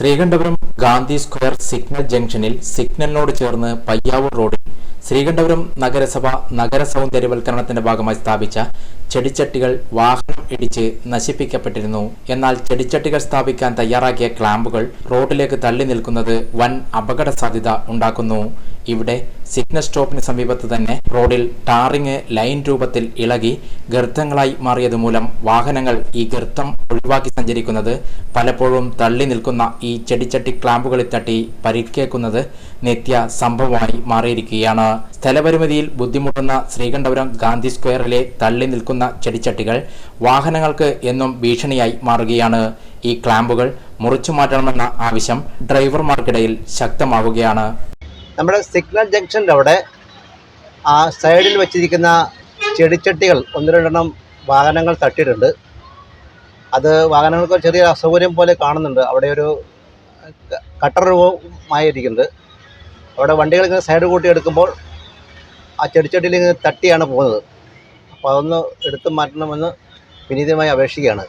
Sreekandapuram Gandhi square signal ജംഗ്ഷനിൽ സിഗ്നലിനോട് ചേർന്ന് പയ്യാവൂർ റോഡിൽ ശ്രീകണ്ഠപുരം നഗരസഭ നഗര സൗന്ദര്യവൽക്കരണത്തിന്റെ ഭാഗമായി സ്ഥാപിച്ച ചെടിച്ചട്ടികൾ വാഹനം ഇടിച്ച് നശിപ്പിക്കപ്പെട്ടിരുന്നു. എന്നാൽ ചെടിച്ചട്ടികൾ സ്ഥാപിക്കാൻ തയ്യാറാക്കിയ ക്ലാമ്പുകൾ റോഡിലേക്ക് തള്ളി നിൽക്കുന്നത് വൻ അപകട സാധ്യത ഉണ്ടാക്കുന്നു. ഇവിടെ സിഗ്നൽ സ്റ്റോപ്പിന് സമീപത്ത് തന്നെ റോഡിൽ ടാറിങ് ലൈൻ രൂപത്തിൽ ഇളകി ഗർത്തങ്ങളായി മാറിയത് മൂലം വാഹനങ്ങൾ ഈ ഗർത്തം ഒഴിവാക്കി സഞ്ചരിക്കുന്നത് പലപ്പോഴും തള്ളി നിൽക്കുന്ന ഈ ചെടിച്ചട്ടി ക്ലാമ്പുകളിൽ തട്ടി പരിക്കേക്കുന്നത് നിത്യ സംഭവമായി മാറിയിരിക്കുകയാണ്. സ്ഥലപരിമിതിയിൽ ബുദ്ധിമുട്ടുന്ന ശ്രീകണ്ഠപുരം ഗാന്ധി സ്ക്വയറിലെ തള്ളി നിൽക്കുന്ന ചെടിച്ചട്ടികൾ വാഹനങ്ങൾക്ക് എന്നും ഭീഷണിയായി മാറുകയാണ്. ഈ ക്ലാമ്പുകൾ മുറിച്ചു മാറ്റണമെന്ന ആവശ്യം ഡ്രൈവർമാർക്കിടയിൽ ശക്തമാവുകയാണ്. നമ്മുടെ സിഗ്നൽ ജംഗ്ഷന്റെ അവിടെ ആ സൈഡിൽ വെച്ചിരിക്കുന്ന ചെടിച്ചട്ടികൾ ഒന്ന് രണ്ടെണ്ണം വാഹനങ്ങൾ തട്ടിയിട്ടുണ്ട്. അത് വാഹനങ്ങൾക്ക് ചെറിയ അസൗകര്യം പോലെ കാണുന്നുണ്ട്. അവിടെ ഒരു കട്ടർ രൂപമായിരിക്കുന്നുണ്ട്. അവിടെ വണ്ടികൾ ഇങ്ങനെ സൈഡ് കൂട്ടി എടുക്കുമ്പോൾ ആ ചെടിച്ചട്ടിയിൽ ഇങ്ങനെ തട്ടിയാണ് പോകുന്നത്. അപ്പോൾ അതൊന്ന് എടുത്തു മാറ്റണമെന്ന് വിനീതമായി അപേക്ഷിക്കുകയാണ്.